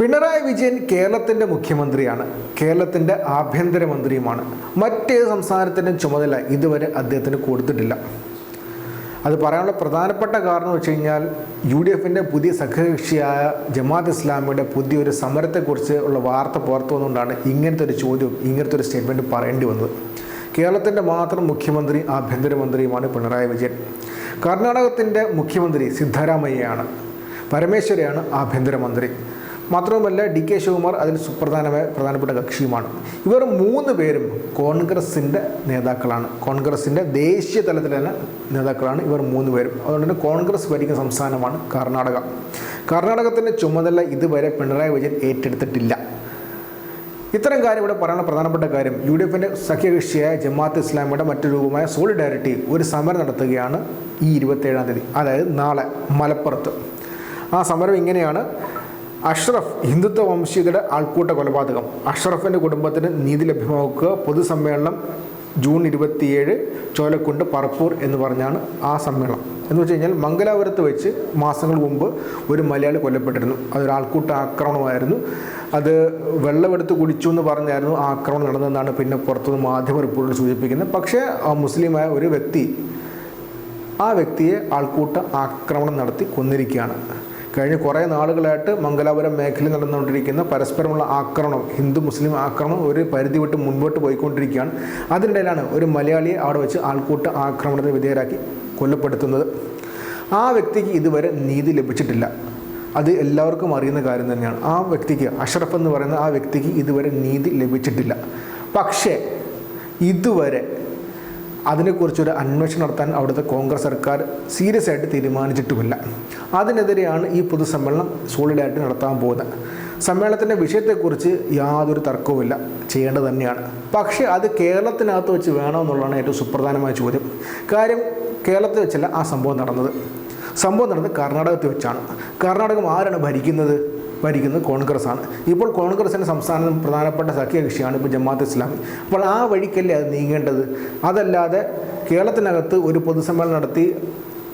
പിണറായി വിജയൻ കേരളത്തിന്റെ മുഖ്യമന്ത്രിയാണ്. കേരളത്തിന്റെ ആഭ്യന്തരമന്ത്രിയുമാണ്. മറ്റേത് സംസ്ഥാനത്തിന്റെ ചുമതല ഇതുവരെ അദ്ദേഹത്തിന് കൊടുത്തിട്ടില്ല. അത് പറയാനുള്ള പ്രധാനപ്പെട്ട കാരണം വെച്ച് കഴിഞ്ഞാൽ യു ഡി എഫിന്റെ പുതിയ സഖ്യകക്ഷിയായ ജമാഅത്ത് ഇസ്ലാമിയുടെ പുതിയൊരു സമരത്തെക്കുറിച്ച് ഉള്ള വാർത്ത പുറത്തു വന്നുകൊണ്ടാണ് ഇങ്ങനത്തെ ഒരു ചോദ്യം ഇങ്ങനത്തെ ഒരു സ്റ്റേറ്റ്മെന്റ് പറയേണ്ടി വന്നത്. കേരളത്തിന്റെ മാത്രം മുഖ്യമന്ത്രി ആഭ്യന്തരമന്ത്രിയുമാണ് പിണറായി വിജയൻ. കർണാടകത്തിന്റെ മുഖ്യമന്ത്രി സിദ്ധരാമയ്യയാണ്. പരമേശ്വരയാണ് ആഭ്യന്തരമന്ത്രി. മാത്രവുമല്ല ഡി കെ ശിവകുമാർ അതിൽ സുപ്രധാനമായ പ്രധാനപ്പെട്ട കക്ഷിയുമാണ്. ഇവർ മൂന്ന് പേരും കോൺഗ്രസിന്റെ നേതാക്കളാണ്. കോൺഗ്രസിന്റെ ദേശീയ തലത്തിൽ തന്നെ നേതാക്കളാണ് ഇവർ മൂന്ന് പേരും. അതുകൊണ്ട് തന്നെ കോൺഗ്രസ് ഭരിക്കുന്ന സംസ്ഥാനമാണ് കർണാടക. കർണാടകത്തിന്റെ ചുമതല ഇതുവരെ പിണറായി വിജയൻ ഏറ്റെടുത്തിട്ടില്ല. ഇത്തരം കാര്യം ഇവിടെ പറയാനുള്ള പ്രധാനപ്പെട്ട കാര്യം യു ഡി എഫിന്റെ സഖ്യകക്ഷിയായ ജമാഅത്ത് ഇസ്ലാമിയുടെ മറ്റു രൂപമായ സോളിഡാരിറ്റി ഒരു സമരം നടത്തുകയാണ് ഈ ഇരുപത്തേഴാം തീയതി അതായത് നാളെ മലപ്പുറത്ത്. ആ സമരം ഇങ്ങനെയാണ്. അഷ്റഫ് ഹിന്ദുത്വ വംശീയതയുടെ ആൾക്കൂട്ട കൊലപാതകം. അഷ്റഫിന്റെ കുടുംബത്തിന് നീതി ലഭ്യമാക്കുക. പൊതുസമ്മേളനം ജൂൺ ഇരുപത്തിയേഴ് ചോലക്കുണ്ട് പറപ്പൂർ എന്ന് പറഞ്ഞാണ് ആ സമ്മേളനം. എന്ന് വെച്ച് കഴിഞ്ഞാൽ മംഗലാപുരത്ത് വെച്ച് മാസങ്ങൾ മുമ്പ് ഒരു മലയാളി കൊല്ലപ്പെട്ടിരുന്നു. അതൊരു ആൾക്കൂട്ട ആക്രമണമായിരുന്നു. അത് വെള്ളമെടുത്ത് കുടിച്ചു എന്ന് പറഞ്ഞായിരുന്നു ആ ആക്രമണം നടന്നതെന്നാണ് പിന്നെ പുറത്തുനിന്ന് മാധ്യമ റിപ്പോർട്ടുകൾ സൂചിപ്പിക്കുന്നത്. പക്ഷേ മുസ്ലിമായ ഒരു വ്യക്തി ആ വ്യക്തിയെ ആൾക്കൂട്ട ആക്രമണം നടത്തി കൊന്നിരിക്കുകയാണ്. കഴിഞ്ഞ കുറേ നാളുകളായിട്ട് മംഗലാപുരം മേഖലയിൽ നടന്നുകൊണ്ടിരിക്കുന്ന പരസ്പരമുള്ള ആക്രമണം ഹിന്ദു മുസ്ലിം ആക്രമണം ഒരു പരിധി വിട്ട് മുൻപോട്ട് പോയിക്കൊണ്ടിരിക്കുകയാണ്. അതിനിടയിലാണ് ഒരു മലയാളിയെ അവിടെ വെച്ച് ആൾക്കൂട്ട ആക്രമണത്തിന് വിധേയരാക്കി കൊല്ലപ്പെടുത്തുന്നത് ആ വ്യക്തിക്ക് ഇതുവരെ നീതി ലഭിച്ചിട്ടില്ല. അത് എല്ലാവർക്കും അറിയുന്ന കാര്യം തന്നെയാണ്. ആ വ്യക്തിക്ക് അഷറഫ് എന്ന് പറയുന്ന ആ വ്യക്തിക്ക് ഇതുവരെ നീതി ലഭിച്ചിട്ടില്ല. പക്ഷേ ഇതുവരെ അതിനെക്കുറിച്ചൊരു അന്വേഷണം നടത്താൻ അവിടുത്തെ കോൺഗ്രസ് സർക്കാർ സീരിയസ് ആയിട്ട് തീരുമാനിച്ചിട്ടുമില്ല. അതിനെതിരെയാണ് ഈ പൊതുസമ്മേളനം സോളിഡായിട്ട് നടത്താൻ പോകുന്നത്. സമ്മേളനത്തിന്റെ വിഷയത്തെക്കുറിച്ച് യാതൊരു തർക്കവുമില്ല. ചെയ്യേണ്ടത് തന്നെയാണ്. പക്ഷേ അത് കേരളത്തിനകത്ത് വെച്ച് വേണമെന്നുള്ളതാണ് ഏറ്റവും സുപ്രധാനമായ ചോദ്യം. കാര്യം കേരളത്തിൽ വെച്ചല്ല ആ സംഭവം നടന്നത്. സംഭവം നടന്നത് കർണാടകത്തിൽ വെച്ചാണ്. കർണാടകം ആരാണ് ഭരിക്കുന്നത്? ഭരിക്കുന്നത് കോൺഗ്രസ് ആണ് ഇപ്പോൾ കോൺഗ്രസിന്റെ സംസ്ഥാനം പ്രധാനപ്പെട്ട സഖ്യകക്ഷിയാണ് ഇപ്പോൾ ജമാഅത്ത് ഇസ്ലാമി. അപ്പോൾ ആ വഴിക്കല്ലേ അത് നീങ്ങേണ്ടത്? അതല്ലാതെ കേരളത്തിനകത്ത് ഒരു പൊതുസമ്മേളനം നടത്തി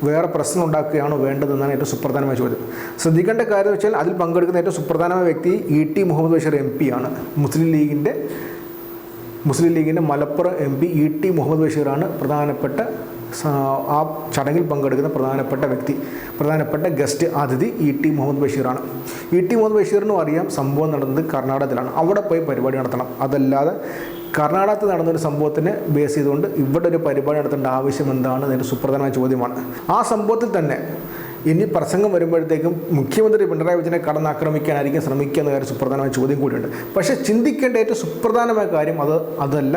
വേറെ പ്രശ്നം ഉണ്ടാക്കുകയാണോ വേണ്ടതെന്നാണ് ഏറ്റവും സുപ്രധാനമായ ചോദ്യം. ശ്രദ്ധിക്കേണ്ട കാര്യം വെച്ചാൽ അതിൽ പങ്കെടുക്കുന്ന ഏറ്റവും സുപ്രധാനമായ വ്യക്തി E T Muhammad Basheer M P ആണ്. മുസ്ലിം ലീഗിന്റെ മുസ്ലിം ലീഗിന്റെ Malappuram M P E T Muhammad ബഷീറാണ് പ്രധാനപ്പെട്ട ആ ചടങ്ങിൽ പങ്കെടുക്കുന്ന പ്രധാനപ്പെട്ട വ്യക്തി പ്രധാനപ്പെട്ട ഗസ്റ്റ് അതിഥി ഇ ടി മുഹമ്മദ് ബഷീറാണ്. ഇ ടി മുഹമ്മദ് ബഷീറിനും അറിയാം സംഭവം നടന്നത് കർണാടകത്തിലാണ്. അവിടെ പോയി പരിപാടി നടത്തണം. അതല്ലാതെ കർണാടകത്തിൽ നടന്നൊരു സംഭവത്തിനെ ബേസ് ചെയ്തുകൊണ്ട് ഇവിടെ ഒരു പരിപാടി നടത്തേണ്ട ആവശ്യം എന്താണ് എന്നൊരു സുപ്രധാനമായ ചോദ്യമാണ്. ആ സംഭവത്തിൽ തന്നെ ഇനി പ്രസംഗം വരുമ്പോഴത്തേക്കും മുഖ്യമന്ത്രി പിണറായി വിജയനെ കടന്നാക്രമിക്കാനായിരിക്കും ശ്രമിക്കുക എന്ന കാര്യം സുപ്രധാനമായ ചോദ്യം കൂടിയുണ്ട്. പക്ഷേ ചിന്തിക്കേണ്ട ഏറ്റവും സുപ്രധാനമായ കാര്യം അത് അതല്ല.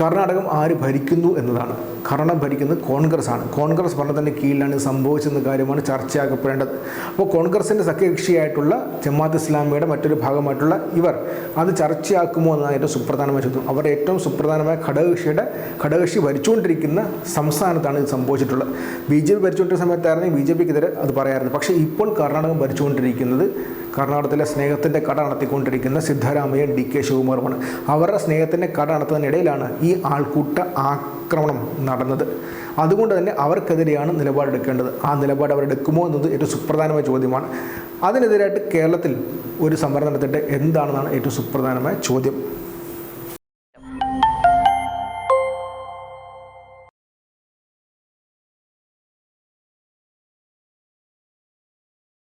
കർണാടകം ആര് ഭരിക്കുന്നു എന്നതാണ്. കർണാടകം ഭരിക്കുന്നത് കോൺഗ്രസ് ആണ്. കോൺഗ്രസ് ഭരണത്തിന്റെ കീഴിലാണ് സംഭവിച്ചെന്ന കാര്യമാണ് ചർച്ചയാക്കപ്പെടേണ്ടത്. അപ്പോൾ കോൺഗ്രസിന്റെ സഖ്യകക്ഷിയായിട്ടുള്ള ജമാഅത്ത് ഇസ്ലാമിയുടെ മറ്റൊരു ഭാഗമായിട്ടുള്ള ഇവർ അത് ചർച്ചയാക്കുമോ എന്നതാണ് ഏറ്റവും സുപ്രധാനമായ ചോദ്യം. അവരുടെ ഏറ്റവും സുപ്രധാനമായ ഘടകകക്ഷിയുടെ ഘടകകക്ഷി ഭരിച്ചുകൊണ്ടിരിക്കുന്ന സംസ്ഥാനത്താണ് ഇത് സംഭവിച്ചിട്ടുള്ളത്. ബി ജെ പി ഭരിച്ചുകൊണ്ടിരിക്കുന്ന സമയത്തായിരുന്നെങ്കിൽ ബി ജെ പിക്കെതിരെ അത് പറയാറുണ്ട്. പക്ഷേ ഇപ്പോൾ കർണാടകം ഭരിച്ചുകൊണ്ടിരിക്കുന്നത് കർണാടകത്തിലെ സ്നേഹത്തിന്റെ കട നടത്തിക്കൊണ്ടിരിക്കുന്ന സിദ്ധരാമയ്യ ഡി കെ ശിവകുമാറുമാണ് അവരുടെ സ്നേഹത്തിന്റെ കട നടത്തുന്നതിനിടയിലാണ് ഈ ആൾക്കൂട്ട ആക്രമണം നടന്നത്. അതുകൊണ്ട് തന്നെ അവർക്കെതിരെയാണ് നിലപാടെടുക്കേണ്ടത്. ആ നിലപാട് അവരെടുക്കുമോ എന്നത് ഏറ്റവും സുപ്രധാനമായ ചോദ്യമാണ്. അതിനെതിരായിട്ട് കേരളത്തിൽ ഒരു സമരം നടത്തിയിട്ട് എന്താണെന്നാണ് ഏറ്റവും സുപ്രധാനമായ ചോദ്യം.